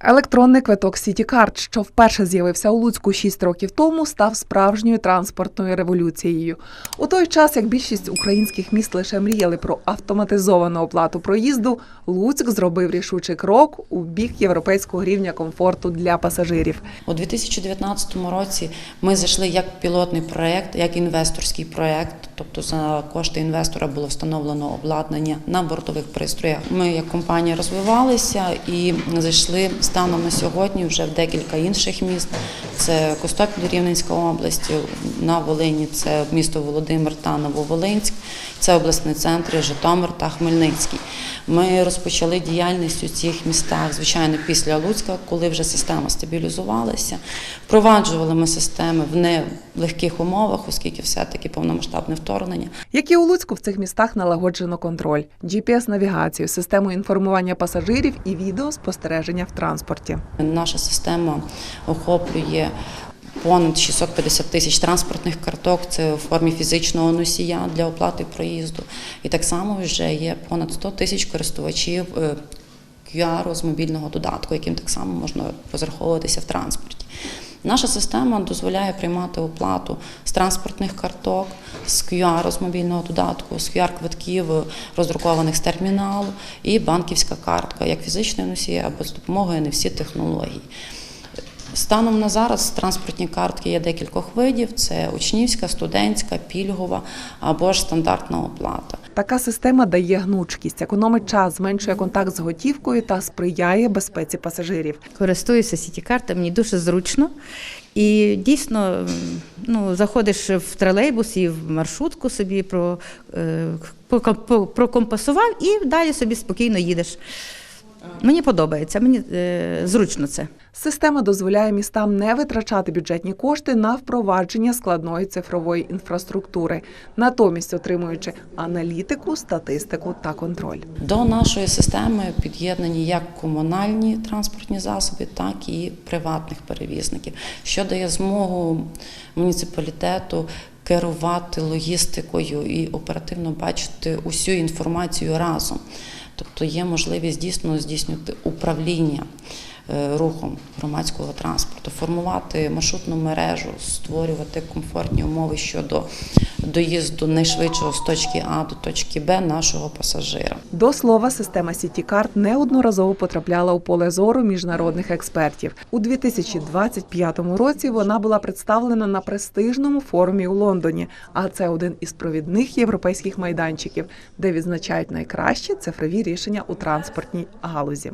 Електронний квиток CityCard, що вперше з'явився у Луцьку 6 років тому, став справжньою транспортною революцією. У той час, як більшість українських міст лише мріяли про автоматизовану оплату проїзду, Луцьк зробив рішучий крок у бік європейського рівня комфорту для пасажирів. У 2019 році ми зайшли як пілотний проект, як інвесторський проект. Тобто за кошти інвестора було встановлено обладнання на бортових пристроях. Ми як компанія розвивалися і зайшли станом на сьогодні вже в декілька інших міст. Це Костопіль, Рівненська область, на Волині це місто Володимир та Нововолинськ, це обласні центри Житомир та Хмельницький. Ми розпочали діяльність у цих містах, звичайно, після Луцька, коли вже система стабілізувалася. Впроваджували ми системи в нелегких умовах, оскільки все-таки повномасштабне вторгнення. Як і у Луцьку, в цих містах налагоджено контроль, GPS-навігацію, систему інформування пасажирів і відеоспостереження в транспорті. Наша система охоплює понад 650 тисяч транспортних карток. Це у формі фізичного носія для оплати проїзду. І так само вже є понад 100 тисяч користувачів е, QR з мобільного додатку, яким так само можна розраховуватися в транспорті. Наша система дозволяє приймати оплату з транспортних карток, з QR з мобільного додатку, з QR-квитків, роздрукованих з терміналу, і банківська картка, як фізичної носії або з допомогою NFC технологій. Станом на зараз транспортні картки є декількох видів: це учнівська, студентська, пільгова або ж стандартна оплата. Така система дає гнучкість, економить час, зменшує контакт з готівкою та сприяє безпеці пасажирів. Користуюся сіті-карта, мені дуже зручно. І дійсно, ну, заходиш в тролейбус і в маршрутку собі про, е, прокомпасував і далі собі спокійно їдеш. Мені подобається, мені е, зручно це. Система дозволяє містам не витрачати бюджетні кошти на впровадження складної цифрової інфраструктури, натомість отримуючи аналітику, статистику та контроль. До нашої системи під'єднані як комунальні транспортні засоби, так і приватних перевізників, що дає змогу муніципалітету керувати логістикою і оперативно бачити усю інформацію разом. Тобто є можливість дійсно здійснювати управління рухом громадського транспорту, формувати маршрутну мережу, створювати комфортні умови щодо доїзду найшвидшого з точки А до точки Б нашого пасажира. До слова, система CityCard неодноразово потрапляла у поле зору міжнародних експертів. У 2025 році вона була представлена на престижному форумі у Лондоні. А це один із провідних європейських майданчиків, де відзначають найкращі цифрові рішення у транспортній галузі.